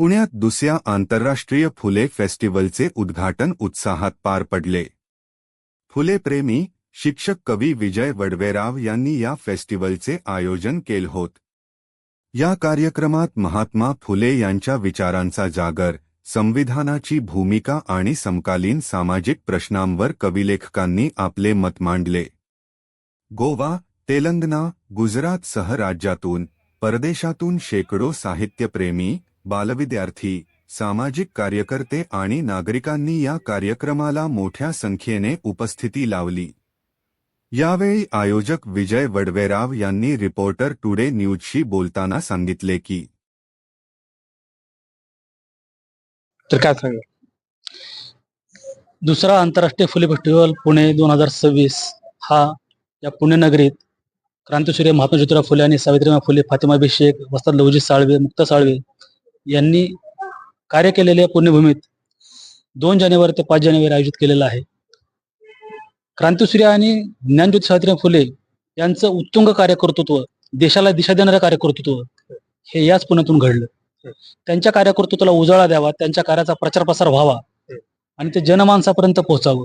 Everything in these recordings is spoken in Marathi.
पुण्यात दुसऱ्या आंतरराष्ट्रीय फुले फेस्टिवलचे उद्घाटन उत्साहात पार पडले. फुले प्रेमी शिक्षक कवी विजय वडवेराव यांनी या फेस्टिवलचे आयोजन केले होत. या कार्यक्रमात महात्मा फुले यांच्या विचारांचा जागर संविधानाची भूमिका आणि समकालीन सामाजिक प्रश्नांवर कविलेखकांनी आपले मत मांडले. गोवा तेलंगणा गुजरातसह राज्यातून परदेशातून शेकडो साहित्यप्रेमी बालविद्यार्थी सामाजिक कार्यकर्ते आणि नागरिकांनी या कार्यक्रमाला मोठ्या संख्येने उपस्थिती लावली. यावेळी आयोजक विजय वडवेराव यांनी रिपोर्टर टुडे न्यूजशी बोलताना सांगितले की तर काय दुसरा आंतरराष्ट्रीय फुले फेस्टिवल पुणे दोन हजार सव्वीस हा या पुणे नगरीत क्रांतीसूर्य महात्मा ज्योतिराव फुले आणि सावित्रीबाई फुले फातिमा अभिषेक वस्ताद लवजी साळवे मुक्ता साळवे यांनी कार्य केलेल्या पुण्यभूमीत दोन जानेवारी ते पाच जानेवारी आयोजित केलेलं आहे. क्रांतीसूर्य आणि ज्ञानज्योत सावित्रीबाई फुले यांचं उत्तुंग कार्यकर्तृत्व देशाला दिशा देणारं कार्यकर्तृत्व हे याच पुण्यातून घडलं. त्यांच्या कार्यकर्तृत्वाला उजाळा द्यावा त्यांच्या कार्याचा प्रचार प्रसार व्हावा आणि ते जनमानसापर्यंत पोहोचावं.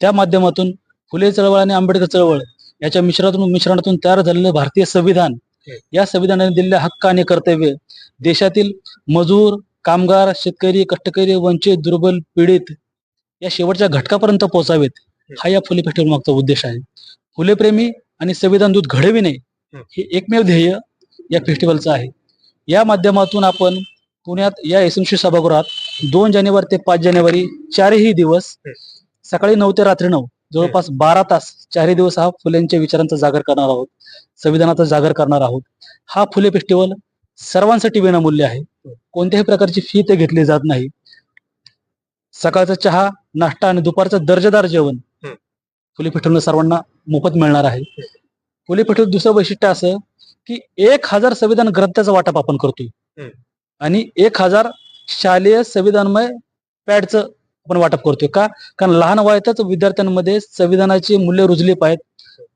त्या माध्यमातून फुले चळवळ आणि आंबेडकर चळवळ याच्या मिश्रणातून मिश्रणातून तयार झालेलं भारतीय संविधान या संविधानाने दिलेल्या हक्क आणि कर्तव्य देशातील मजूर कामगार शेतकरी कष्टकरी वंचित दुर्बल पीडित या शेवटच्या घटकापर्यंत पोहोचावेत हा या फुले फेस्टिवल मागचा उद्देश आहे. फुले प्रेमी आणि संविधान दूत घडविणे हे एकमेव ध्येय या फेस्टिवलचं आहे. या माध्यमातून आपण पुण्यात या एसएमसी सभागृहात दोन जानेवारी ते पाच जानेवारी चारही दिवस सकाळी नऊ ते रात्री नऊ जवळपास बारा तास चारही दिवस हा फुलेंच्या विचारांचा जागर करणार आहोत संविधानाचा जागर करणार आहोत. हा फुले फेस्टिवल सर्वांसाठी विनामूल्य आहे. कोणत्याही प्रकारची फी ते घेतली जात नाही. सकाळचा चहा नाश्ता आणि दुपारचं दर्जेदार जेवण. फुले फेस्टिवल सर्वांना मोफत मिळणार आहे. फुले फेस्टिवल दुसरं वैशिष्ट्य असं की एक हजार संविधान ग्रंथाचं वाटप आपण करतोय. आणि एक हजार शालेय संविधानमय पॅडचं आपण वाटप करतोय का? कारण लहान वयातच विद्यार्थ्यांमध्ये संविधानाची मूल्य रुजली पाहिजेत.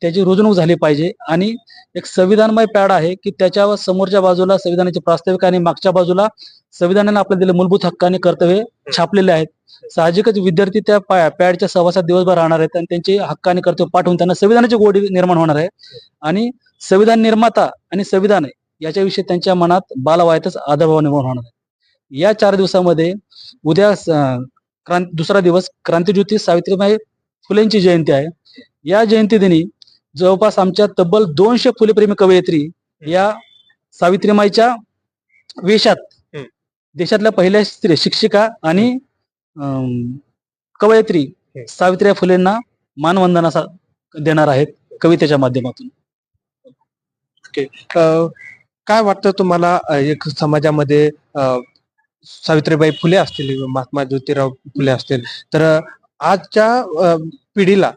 त्याची रुजवणूक झाली पाहिजे. आणि एक संविधानमय पॅड आहे की त्याच्यावर समोरच्या बाजूला संविधानाचे प्रास्ताविक आणि मागच्या बाजूला संविधानाने आपल्याला दिले मूलभूत हक्क आणि कर्तव्य छापलेले आहेत. साहजिकच विद्यार्थी त्या पॅडच्या सहवासात दिवसभर राहणार आहेत आणि त्यांचे हक्क आणि कर्तव्य पाठवून त्यांना संविधानाची गोडी निर्माण होणार आहे. आणि संविधान निर्माता आणि संविधान याच्याविषयी त्यांच्या मनात बालवयातच आदरभाव निर्माण होणार आहे. या चार दिवसामध्ये उद्या क्रांत दुसरा दिवस क्रांतीज्योती सावित्रीबाई फुलेंची जयंती आहे या जयंती दिनी जवळपास आमच्या तब्बल दोनशे फुलेप्रेमी कवयित्री या सावित्रीमाईच्या वेशात. देशातल्या पहिल्या स्त्री शिक्षिका आणि अं, कवयित्री. सावित्रीबाई फुलेंना मानवंदना देणार आहेत कवितेच्या माध्यमातून काय वाटतं तुम्हाला एक समाजामध्ये अं, सावित्रीबाई फुले असतील महात्मा ज्योतिराव फुले असतील तर आजच्या पिढीला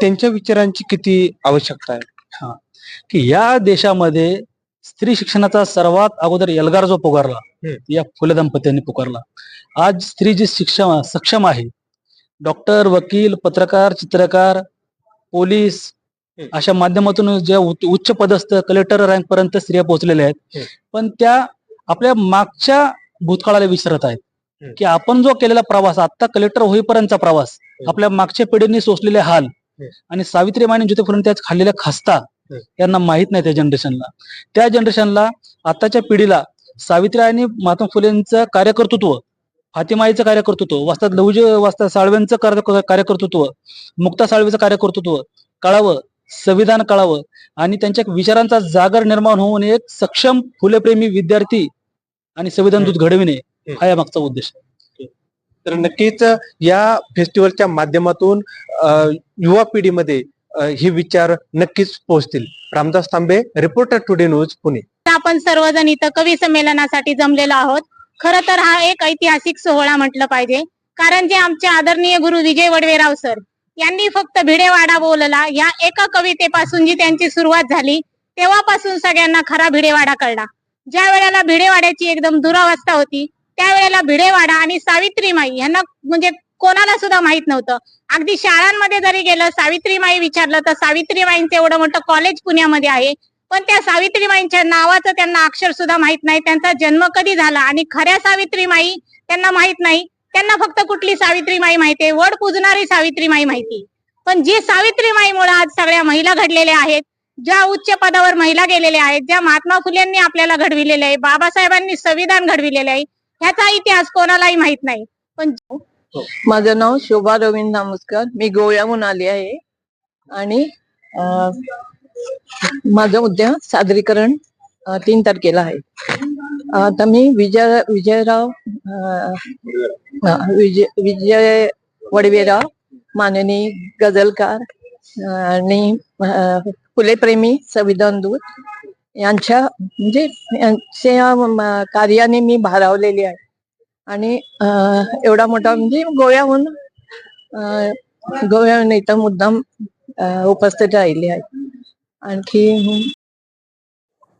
त्यांच्या विचारांची किती आवश्यकता आहे की या देशामध्ये स्त्री शिक्षणाचा सर्वात अगोदर एल्गार जो पुकारला. या फुले दाम्पत्यांनी पुकारला आज स्त्री जी शिक्षण सक्षम आहे डॉक्टर वकील पत्रकार चित्रकार पोलीस. अशा माध्यमातून ज्या उच्च पदस्थ कलेक्टर रँक पर्यंत स्त्रिया पोहोचलेल्या आहेत. पण त्या आपल्या मागच्या भूतकाळाला विसरत आहेत. की आपण जो केलेला प्रवास आता कलेक्टर होईपर्यंतचा प्रवास. आपल्या मागच्या पिढींनी सोसलेले हाल. आणि सावित्रीबाई आणि ज्योती फुले त्याच खाल्लेल्या खस्ता. यांना माहीत नाही त्या जनरेशनला त्या जनरेशनला आताच्या पिढीला सावित्री आणि महात्मा फुलेंचं कार्यकर्तृत्व फातिमाईचं कार्यकर्तृत्व वस्ताद लहुजी साळवेंचं कार्य- कार्यकर्तृत्व मुक्ता साळवेचं कार्यकर्तृत्व कळावं संविधान कळावं आणि त्यांच्या विचारांचा जागर निर्माण होऊन एक सक्षम फुलेप्रेमी विद्यार्थी आणि संविधान दूत घडविणे हा या मागचा उद्देश आहे. तर नक्कीच या फेस्टिवलच्या माध्यमातून युवा पिढीमध्ये हे विचार नक्कीच पोहोचतील. Ramdas Tambe reporter today news Pune. आपण सर्वजण इथं कवी संमेलनासाठी जमलेलो आहोत. खर तर हा एक ऐतिहासिक सोहळा म्हटलं पाहिजे. कारण जे आमचे आदरणीय गुरु विजय वडवेराव सर यांनी फक्त भिडेवाडा बोलला या एका कवितेपासून जी त्यांची सुरुवात झाली तेव्हापासून सगळ्यांना खरा भिडेवाडा कळला. ज्या वेळेला भिडेवाड्याची एकदम दुरावस्था होती त्यावेळेला भिडेवाडा आणि सावित्रीमाई यांना म्हणजे कोणाला सुद्धा माहीत नव्हतं. अगदी शाळांमध्ये जरी गेलं सावित्रीमाई विचारलं तर सावित्रीमाईंचं एवढं मोठं कॉलेज पुण्यामध्ये आहे. पण त्या सावित्रीमाईंच्या नावाचं त्यांना अक्षर सुद्धा माहीत नाही. त्यांचा जन्म कधी झाला आणि खऱ्या सावित्रीमाई त्यांना माहीत नाही. त्यांना फक्त कुठली सावित्रीमाई माहिती आहे वड पूजणारी सावित्रीमाई माहिती. पण जी सावित्रीमाईमुळे आज सगळ्या महिला घडलेल्या आहेत ज्या उच्च पदावर महिला गेलेल्या आहेत ज्या महात्मा फुलेंनी आपल्याला घडविलेले आहे बाबासाहेबांनी संविधान घडविलेले आहे ह्याचा इतिहास कोणालाही माहीत नाही. पण माझं नाव शोभा रवींद्र नामस्कर. मी गोव्याहून आली आहे. आणि अं, माझं उद्या सादरीकरण तीन तारखेला आहे. आता मी विजय विजयराव विजय विजय वडवेराव माननी गझलकार आणि फुलेप्रेमी संविधान दूत यांच्या म्हणजे यांच्या कार्याने मी भारावलेली आहे. आणि एवढा मोठा म्हणजे गोव्याहून गोव्याहून इथं मुद्दाम उपस्थित राहिली आहे आणखी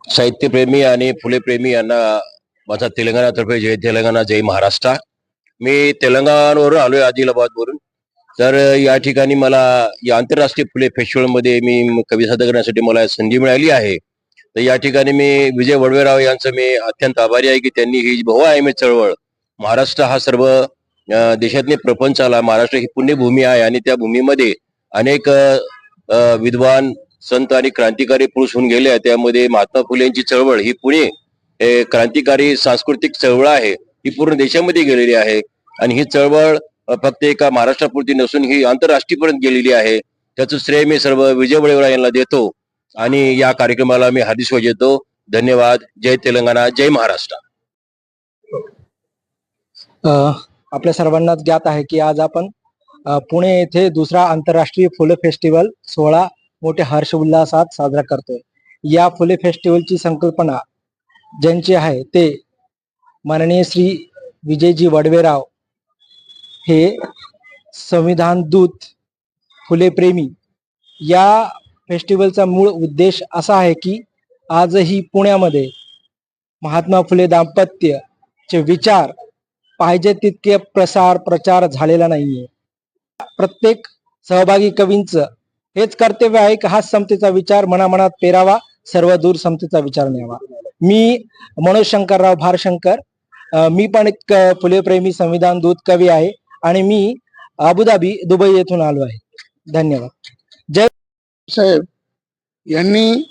साहित्यप्रेमी आणि फुलेप्रेमी यांना माझा तेलंगणातर्फे जय तेलंगणा जय महाराष्ट्र. मी तेलंगणावरून आलोय आदिलाबाद वरून तर या ठिकाणी मला या आंतरराष्ट्रीय फुले फेस्टिवलमध्ये मी कवी सादर करण्यासाठी मला संधी मिळाली आहे. तर या ठिकाणी मी विजय वडवेराव यांचं मी अत्यंत आभारी आहे की त्यांनी ही भव आहे मी चळवळ महाराष्ट्र हा सर्व अं, देशातले प्रपंचाला महाराष्ट्र ही पुण्यभूमी आहे आणि त्या भूमीमध्ये अनेक विद्वान संत आणि क्रांतिकारी पुरुष होऊन गेले आहेत. त्यामध्ये महात्मा फुले यांची चळवळ ही पुणे हे क्रांतिकारी सांस्कृतिक चळवळ आहे. ही पूर्ण देशामध्ये गेलेली आहे. आणि ही चळवळ फक्त एका महाराष्ट्रापुरती नसून ही आंतरराष्ट्रीयपर्यंत गेलेली आहे. त्याचं श्रेय मी सर्व विजय वडेवरा यांना देतो आणि या कार्यक्रमाला मी हार्दिक स्वागत देतो. धन्यवाद. जय तेलंगणा. जय महाराष्ट्र. आपल्या सर्वांना ज्ञात आहे की आज आपण पुणे येथे दुसरा आंतरराष्ट्रीय फुले फेस्टिवल सोहळा मोठ्या हर्ष उल्हासात साजरा करतोय. या फुले फेस्टिवलची संकल्पना ज्यांची आहे ते माननीय श्री विजयजी वडवेराव हे संविधान दूत फुले प्रेमी या फेस्टिवलचा मूळ उद्देश असा आहे की आजही पुण्यामध्ये महात्मा फुले दाम्पत्यचे विचार पाहिजे तितके प्रसार प्रचार झालेला नाहीये. प्रत्येक सहभागी कवींचं हेच कर्तव्य आहे की हा समतेचा विचार मनामनात पेरावा सर्व दूर समतेचा विचार न्यावा. मी मनोज शंकरराव भारशंकर मी पण एक फुलेप्रेमी संविधान दूत कवी आहे. आणि मी अबुधाबी दुबई येथून आलो आहे. धन्यवाद. जय साहेब यांनी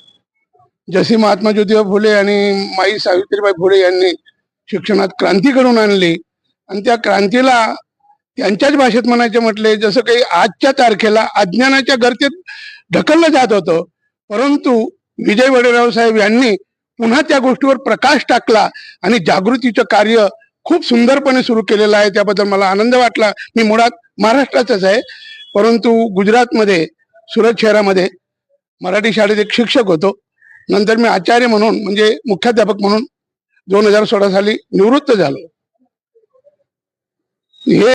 जशी महात्मा ज्योतिबा फुले आणि माई सावित्रीबाई फुले यांनी शिक्षणात क्रांती करून आणली आणि त्या क्रांतीला त्यांच्याच भाषेत म्हणायचे म्हटले जसं काही आजच्या तारखेला अज्ञानाच्या गर्तेत ढकललं जात होतं परंतु विजय वडेराव साहेब यांनी पुन्हा त्या गोष्टीवर प्रकाश टाकला आणि जागृतीचं कार्य खूप सुंदरपणे सुरू केलेला आहे. त्याबद्दल मला आनंद वाटला. मी मुळात महाराष्ट्राचाच आहे. परंतु गुजरातमध्ये सुरत शहरामध्ये मराठी शाळेत एक शिक्षक होतो. नंतर मी आचार्य म्हणून म्हणजे मुख्याध्यापक म्हणून दोन हजार सोळा साली निवृत्त झालो. हे